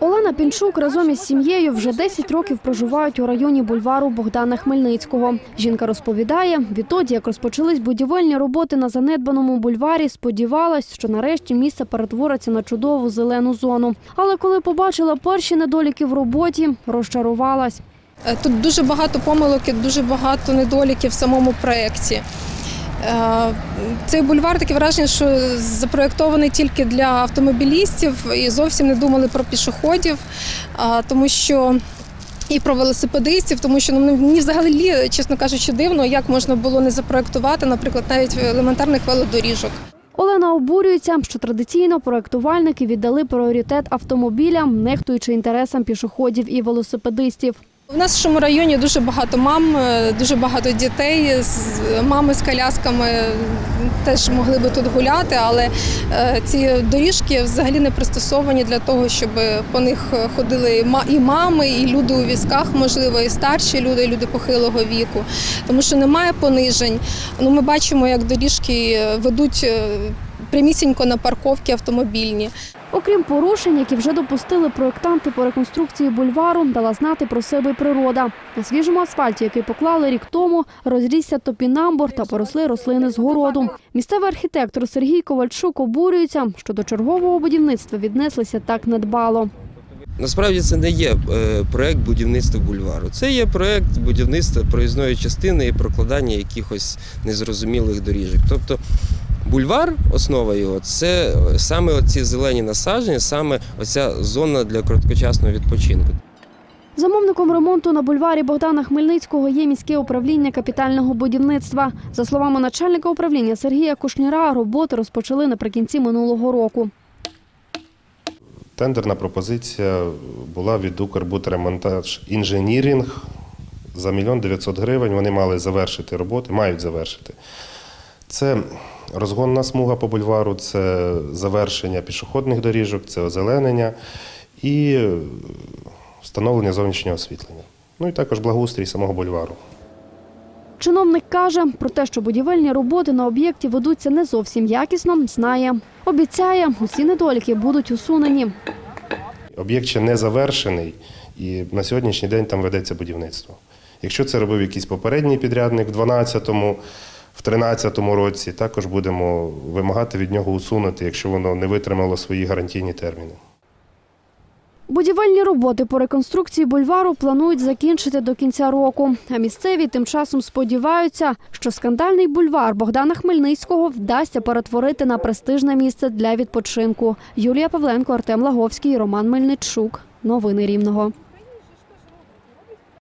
Олена Пінчук разом із сім'єю вже 10 років проживають у районі бульвару Богдана Хмельницького. Жінка розповідає, відтоді, як розпочались будівельні роботи на занедбаному бульварі, сподівалась, що нарешті місце перетвориться на чудову зелену зону. Але коли побачила перші недоліки в роботі, розчарувалась. Е, Тут дуже багато помилок дуже багато недоліків в самому проєкті. Е, Цей бульвар таке враження, що запроєктований тільки для автомобілістів і зовсім не думали про пішоходів, тому що і про велосипедистів, тому що ну, мені взагалі, чесно кажучи, дивно, як можна було не запроєктувати, наприклад, навіть елементарних велодоріжок. Олена обурюється, що традиційно проектувальники віддали пріоритет автомобілям, нехтуючи інтересам пішоходів і велосипедистів. У нашому районі дуже багато мам, е, дуже багато дітей. Мами з колясками теж могли би тут гуляти, але е, ці доріжки взагалі не пристосовані для того, щоб по них ходили і мами, і люди у візках, можливо, і старші люди, і люди похилого віку. Тому що немає понижень. Ну, ми бачимо, як доріжки ведуть е, прямісінько на парковки автомобільні. Окрім порушень, які вже допустили проєктанти по реконструкції бульвару, дала знати про себе й природа. На свіжому асфальті, який поклали рік тому, розрісся топінамбур та поросли рослини з городу. Місцевий архітектор Сергій Ковальчук обурюється, що до чергового будівництва віднеслися так недбало. Насправді це не є е, проект будівництва бульвару. Це є проект будівництва проїзної частини і прокладання якихось незрозумілих доріжок. Тобто бульвар, основа його, це саме оці зелені насадження, саме оця зона для короткочасного відпочинку. Замовником ремонту на бульварі Богдана Хмельницького є міське управління капітального будівництва. За словами начальника управління Сергія Кушніра, роботи розпочали наприкінці минулого року. Тендерна пропозиція була від Укрбудремонтаж інженірінг за мільйон 900 гривень. Вони мали завершити роботи, мають завершити. Це розгонна смуга по бульвару, це завершення пішохідних доріжок, це озеленення і встановлення зовнішнього освітлення. Ну і також благоустрій самого бульвару. Чиновник каже, про те, що будівельні роботи на об'єкті ведуться не зовсім якісно, знає. Обіцяє, усі недоліки будуть усунені. Об'єкт ще не завершений, і на сьогоднішній день там ведеться будівництво. Якщо це робив якийсь попередній підрядник в 12-му, в 13-му році, також будемо вимагати від нього усунути, якщо воно не витримало свої гарантійні терміни. Будівельні роботи по реконструкції бульвару планують закінчити до кінця року. А місцеві тим часом сподіваються, що скандальний бульвар Богдана Хмельницького вдасться перетворити на престижне місце для відпочинку. Юлія Павленко, Артем Лаговський, Роман Мельничук. Новини Рівного.